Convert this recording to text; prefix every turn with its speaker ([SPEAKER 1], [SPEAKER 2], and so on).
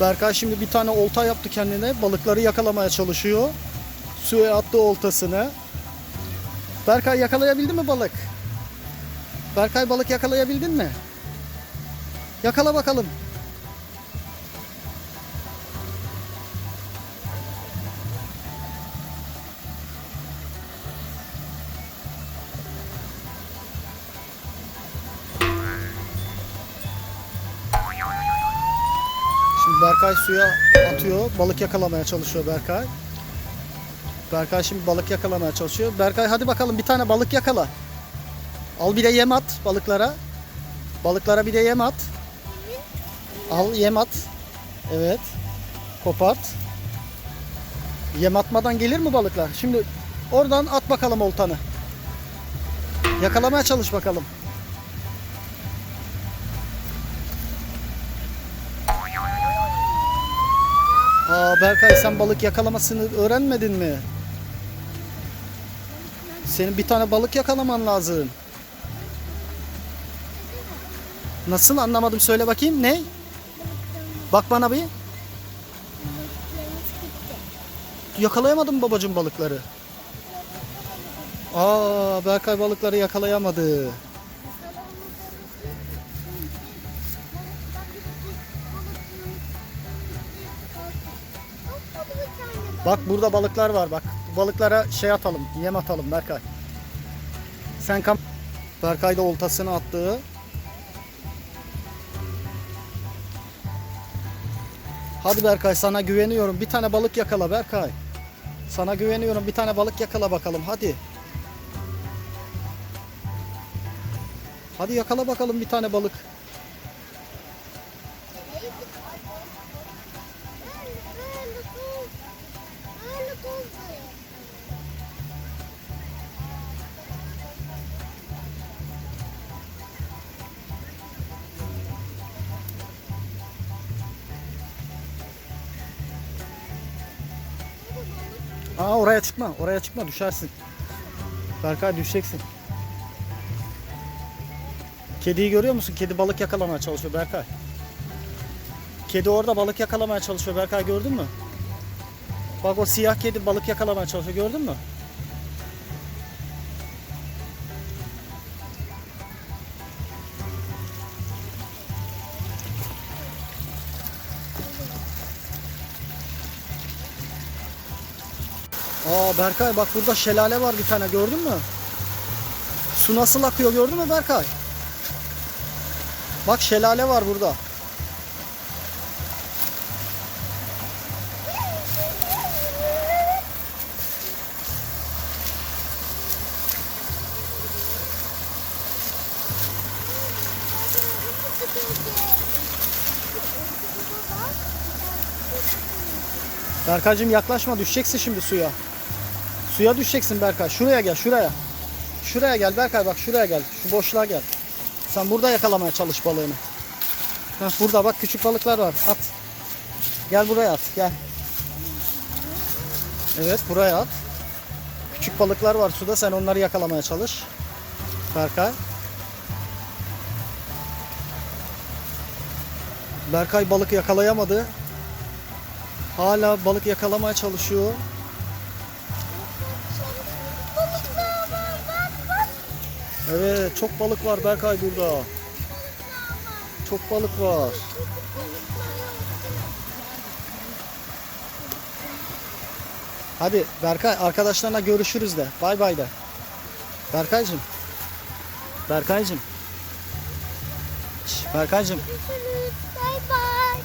[SPEAKER 1] Berkay şimdi bir tane olta yaptı kendine. Balıkları yakalamaya çalışıyor. Suya attı oltasını. Berkay yakalayabildin mi balık? Berkay balık yakalayabildin mi? Yakala bakalım. Berkay suya atıyor. Balık yakalamaya çalışıyor Berkay. Berkay şimdi balık yakalamaya çalışıyor. Berkay hadi bakalım bir tane balık yakala. Al bir de yem at balıklara. Balıklara bir de yem at. Al yem at. Evet. Kopart. Yem atmadan gelir mi balıklar? Şimdi oradan at bakalım oltanı. Yakalamaya çalış bakalım. Aa Berkay sen balık yakalamasını öğrenmedin mi? Senin bir tane balık yakalaman lazım. Nasıl anlamadım söyle bakayım ne? Bak bana bir. Yakalayamadım babacım balıkları. Aa Berkay balıkları yakalayamadı. Bak burada balıklar var bak. Balıklara şey atalım, yem atalım Berkay. Sen kam Berkay da oltasını attı. Hadi Berkay sana güveniyorum. Bir tane balık yakala Berkay. Sana güveniyorum. Bir tane balık yakala bakalım. Hadi. Hadi yakala bakalım bir tane balık. Aa oraya çıkma. Oraya çıkma düşersin. Berkay düşeceksin. Kediyi görüyor musun? Kedi balık yakalamaya çalışıyor Berkay. Kedi orada balık yakalamaya çalışıyor Berkay gördün mü? Bak o siyah kedi balık yakalamaya çalışıyor gördün mü? Aa Berkay bak burada şelale var bir tane gördün mü? Su nasıl akıyor gördün mü Berkay? Bak şelale var burada. Berkaycığım yaklaşma düşeceksin şimdi suya. Suya düşeceksin Berkay. Şuraya gel şuraya. Şuraya gel Berkay bak şuraya gel. Şu boşluğa gel. Sen burada yakalamaya çalış balığını. Heh, burada bak küçük balıklar var. At. Gel buraya at. Gel. Evet buraya at. Küçük balıklar var suda. Sen onları yakalamaya çalış. Berkay. Berkay balık yakalayamadı. Hala balık yakalamaya çalışıyor. Evet çok balık var Berkay burada. Çok balık var. Hadi Berkay arkadaşlarına görüşürüz de. Bay bay de. Berkaycığım. Berkaycığım. Berkaycığım.
[SPEAKER 2] Görüşürüz. Bay.